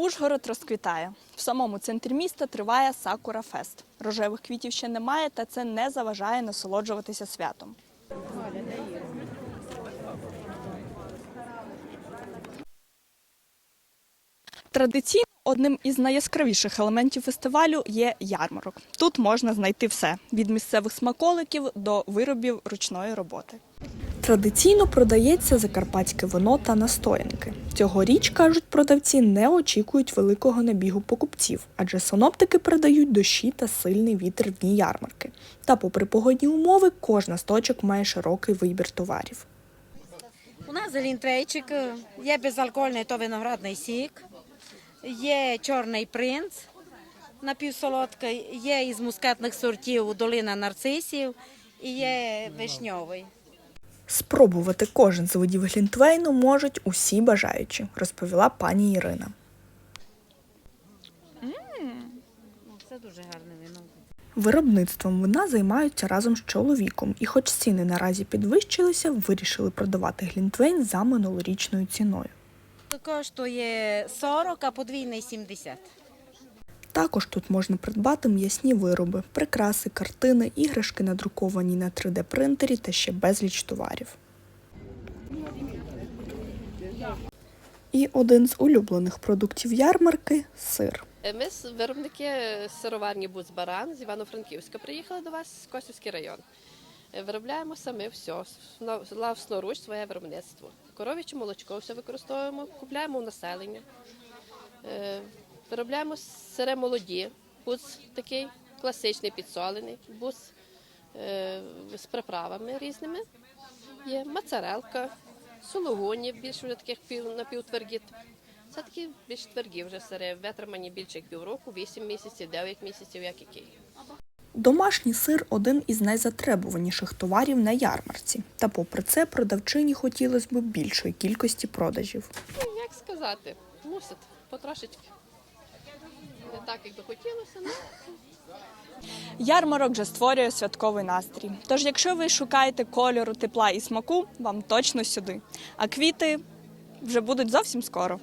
Ужгород розквітає. В самому центрі міста триває Сакура Фест. Рожевих квітів ще немає, та це не заважає насолоджуватися святом. Традиційно одним із найяскравіших елементів фестивалю є ярмарок. Тут можна знайти все від місцевих смаколиків до виробів ручної роботи. Традиційно продається закарпатське вино та настоянки. Цьогоріч, кажуть продавці, не очікують великого набігу покупців, адже синоптики передають дощі та сильний вітер в дні ярмарки. Та, попри погодні умови, кожна з точок має широкий вибір товарів. У нас глінтвейчик, е, є безалкогольний то виноградний сік, є чорний принц напівсолодкий, є із мускатних сортів долина нарцисів і є вишньовий. Спробувати кожен з видів глінтвейну можуть усі бажаючі, розповіла пані Ірина. Виробництвом вина займаються разом з чоловіком, і хоч ціни наразі підвищилися, вирішили продавати глінтвейн за минулорічною ціною. Коштує 40, а подвійний 70. Також тут можна придбати м'ясні вироби, прикраси, картини, іграшки, надруковані на 3D-принтері та ще безліч товарів. І один з улюблених продуктів ярмарки сир. Е, Ми виробники сироварні Буцбаран з Івано-Франківська приїхали до вас з Косівський район. Е, Виробляємо самі все, власноруч своє виробництво. Коров'яче молочко все використовуємо, купляємо у населення. Виробляємо сире молоді, буц такий класичний підсолений, буц е, з приправами різними. Є моцарелка, сулугуні, більш вже таких пів, напівтверді. Це такі більш тверді вже сири, витримані більше як півроку, 8 місяців, 9 місяців, як який. Домашній сир один із найзатребуваніших товарів на ярмарці. Та попри це продавчині хотілося б більшої кількості продажів. Ну, як сказати, мусить потрошечки. Не так, як би хотілося, ну Ярмарок вже створює святковий настрій. Тож, якщо ви шукаєте кольору, тепла і смаку, вам точно сюди. А квіти вже будуть зовсім скоро.